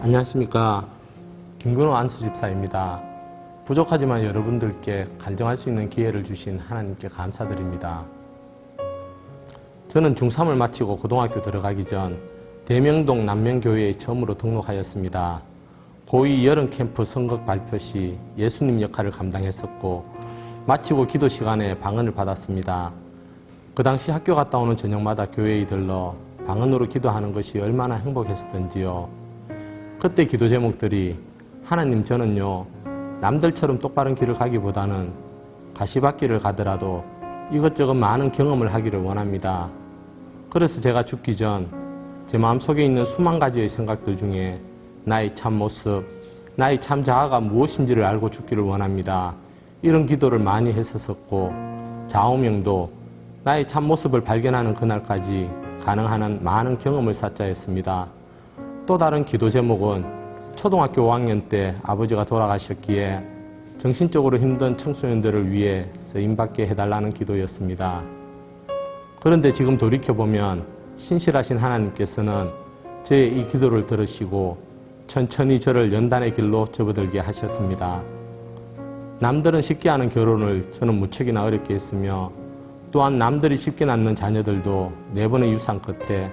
안녕하십니까. 김근호 안수집사입니다. 부족하지만 여러분들께 간증할 수 있는 기회를 주신 하나님께 감사드립니다. 저는 중3을 마치고 고등학교 들어가기 전 대명동 남명교회에 처음으로 등록하였습니다. 고2 여름 캠프 선거 발표 시 예수님 역할을 감당했었고 마치고 기도 시간에 방언을 받았습니다. 그 당시 학교 갔다 오는 저녁마다 교회에 들러 방언으로 기도하는 것이 얼마나 행복했었던지요. 그때 기도 제목들이 하나님 저는요 남들처럼 똑바른 길을 가기보다는 가시밭길을 가더라도 이것저것 많은 경험을 하기를 원합니다. 그래서 제가 죽기 전 제 마음속에 있는 수만 가지의 생각들 중에 나의 참 모습, 나의 참 자아가 무엇인지를 알고 죽기를 원합니다. 이런 기도를 많이 했었었고 좌우명도 나의 참 모습을 발견하는 그날까지 가능한 한 많은 경험을 쌓자 했습니다. 또 다른 기도 제목은 초등학교 5학년 때 아버지가 돌아가셨기에 정신적으로 힘든 청소년들을 위해 쓰임받게 해달라는 기도였습니다. 그런데 지금 돌이켜보면 신실하신 하나님께서는 제 이 기도를 들으시고 천천히 저를 연단의 길로 접어들게 하셨습니다. 남들은 쉽게 하는 결혼을 저는 무척이나 어렵게 했으며 또한 남들이 쉽게 낳는 자녀들도 네 번의 유산 끝에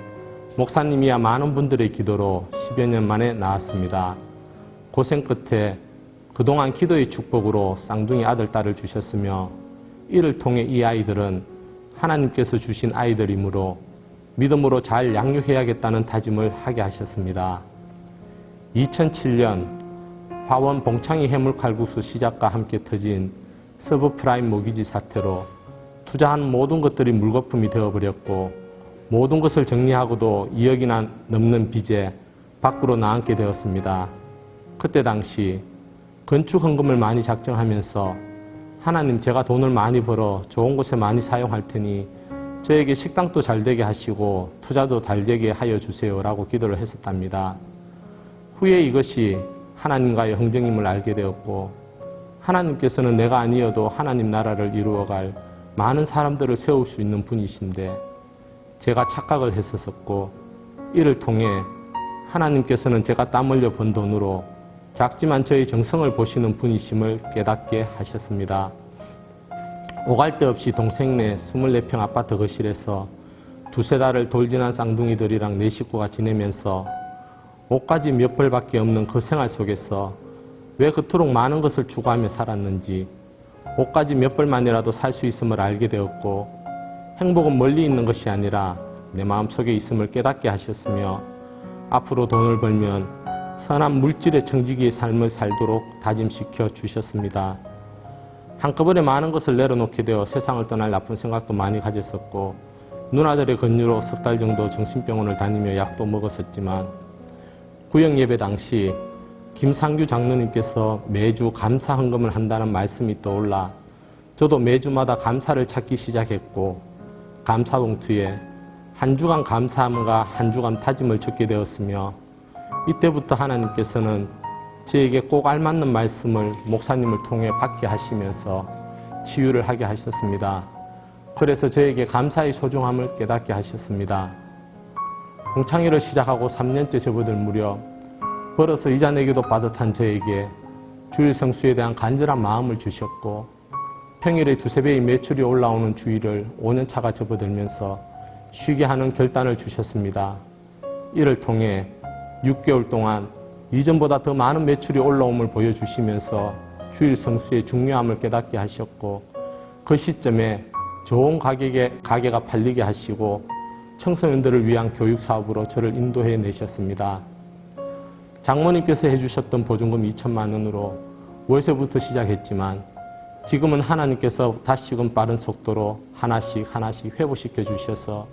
목사님이야 많은 분들의 기도로 10여 년 만에 낳았습니다. 고생 끝에 그동안 기도의 축복으로 쌍둥이 아들, 딸을 주셨으며 이를 통해 이 아이들은 하나님께서 주신 아이들이므로 믿음으로 잘 양육해야겠다는 다짐을 하게 하셨습니다. 2007년 화원 봉창이 해물 칼국수 시작과 함께 터진 서브프라임 모기지 사태로 투자한 모든 것들이 물거품이 되어버렸고 모든 것을 정리하고도 2억이나 넘는 빚에 밖으로 나앉게 되었습니다. 그때 당시 건축 헌금을 많이 작정하면서 하나님 제가 돈을 많이 벌어 좋은 곳에 많이 사용할 테니 저에게 식당도 잘 되게 하시고 투자도 잘 되게 하여 주세요라고 기도를 했었답니다. 후에 이것이 하나님과의 흥정임을 알게 되었고 하나님께서는 내가 아니어도 하나님 나라를 이루어갈 많은 사람들을 세울 수 있는 분이신데 제가 착각을 했었었고 이를 통해 하나님께서는 제가 땀 흘려 번 돈으로 작지만 저의 정성을 보시는 분이심을 깨닫게 하셨습니다. 오갈 데 없이 동생 네 24평 아파트 거실에서 두세 달을 돌진한 쌍둥이들이랑 네 식구가 지내면서 옷까지 몇 벌밖에 없는 그 생활 속에서 왜 그토록 많은 것을 추구하며 살았는지 옷까지 몇 벌만이라도 살 수 있음을 알게 되었고 행복은 멀리 있는 것이 아니라 내 마음속에 있음을 깨닫게 하셨으며 앞으로 돈을 벌면 선한 물질의 청지기의 삶을 살도록 다짐시켜 주셨습니다. 한꺼번에 많은 것을 내려놓게 되어 세상을 떠날 나쁜 생각도 많이 가졌었고 누나들의 권유로 석 달 정도 정신병원을 다니며 약도 먹었었지만 구역 예배 당시 김상규 장로님께서 매주 감사 헌금을 한다는 말씀이 떠올라 저도 매주마다 감사를 찾기 시작했고 감사 봉투에 한 주간 감사함과 한 주간 다짐을 적게 되었으며 이때부터 하나님께서는 저에게 꼭 알맞는 말씀을 목사님을 통해 받게 하시면서 치유를 하게 하셨습니다. 그래서 저에게 감사의 소중함을 깨닫게 하셨습니다. 공창회를 시작하고 3년째 접어들 무렵 벌어서 이자 내기도 빠듯한 저에게 주일 성수에 대한 간절한 마음을 주셨고 평일에 두세 배의 매출이 올라오는 주일을 5년 차가 접어들면서 쉬게 하는 결단을 주셨습니다. 이를 통해 6개월 동안 이전보다 더 많은 매출이 올라옴을 보여주시면서 주일 성수의 중요함을 깨닫게 하셨고 그 시점에 좋은 가격에 가게가 팔리게 하시고 청소년들을 위한 교육 사업으로 저를 인도해 내셨습니다. 장모님께서 해주셨던 보증금 2천만 원으로 월세부터 시작했지만 지금은 하나님께서 다시금 빠른 속도로 하나씩 하나씩 회복시켜 주셔서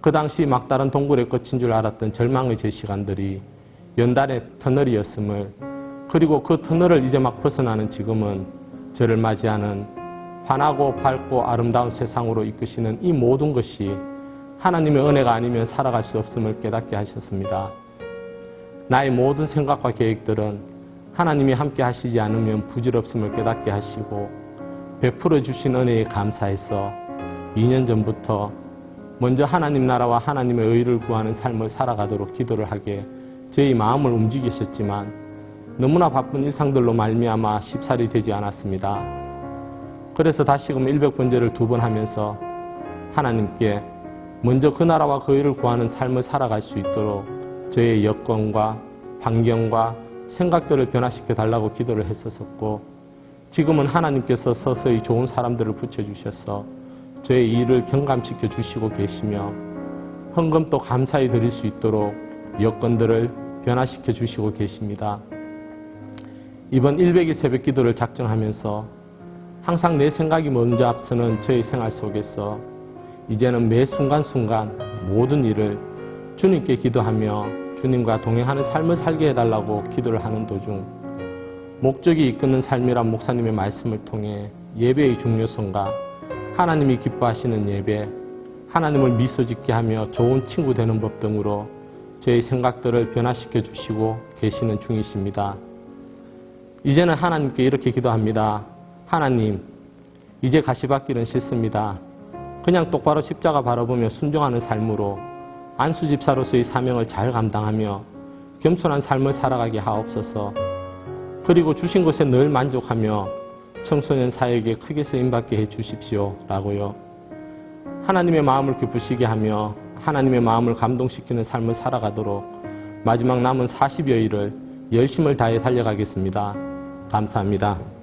그 당시 막다른 동굴의 끝인 줄 알았던 절망의 제 시간들이 연달의 터널이었음을 그리고 그 터널을 이제 막 벗어나는 지금은 저를 맞이하는 환하고 밝고 아름다운 세상으로 이끄시는 이 모든 것이 하나님의 은혜가 아니면 살아갈 수 없음을 깨닫게 하셨습니다. 나의 모든 생각과 계획들은 하나님이 함께 하시지 않으면 부질없음을 깨닫게 하시고 베풀어 주신 은혜에 감사해서 2년 전부터 먼저 하나님 나라와 하나님의 의를 구하는 삶을 살아가도록 기도를 하게 저희 마음을 움직이셨지만 너무나 바쁜 일상들로 말미암아 쉽살이 되지 않았습니다. 그래서 다시금 100번제를 두 번 하면서 하나님께 먼저 그 나라와 그 일을 구하는 삶을 살아갈 수 있도록 저의 여건과 환경과 생각들을 변화시켜 달라고 기도를 했었었고 지금은 하나님께서 서서히 좋은 사람들을 붙여주셔서 저의 일을 경감시켜 주시고 계시며 헌금도 감사히 드릴 수 있도록 여건들을 변화시켜 주시고 계십니다. 이번 100일 새벽 기도를 작정하면서 항상 내 생각이 먼저 앞서는 저의 생활 속에서 이제는 매 순간순간 모든 일을 주님께 기도하며 주님과 동행하는 삶을 살게 해달라고 기도를 하는 도중 목적이 이끄는 삶이란 목사님의 말씀을 통해 예배의 중요성과 하나님이 기뻐하시는 예배, 하나님을 미소 짓게 하며 좋은 친구 되는 법 등으로 저의 생각들을 변화시켜 주시고 계시는 중이십니다. 이제는 하나님께 이렇게 기도합니다. 하나님, 이제 가시밭길은 싫습니다. 그냥 똑바로 십자가 바라보며 순종하는 삶으로 안수 집사로서의 사명을 잘 감당하며 겸손한 삶을 살아가게 하옵소서. 그리고 주신 것에 늘 만족하며 청소년 사역에 크게 쓰임받게 해 주십시오. 라고요. 하나님의 마음을 기쁘시게 하며 하나님의 마음을 감동시키는 삶을 살아가도록 마지막 남은 40여일을 열심을 다해 달려가겠습니다. 감사합니다.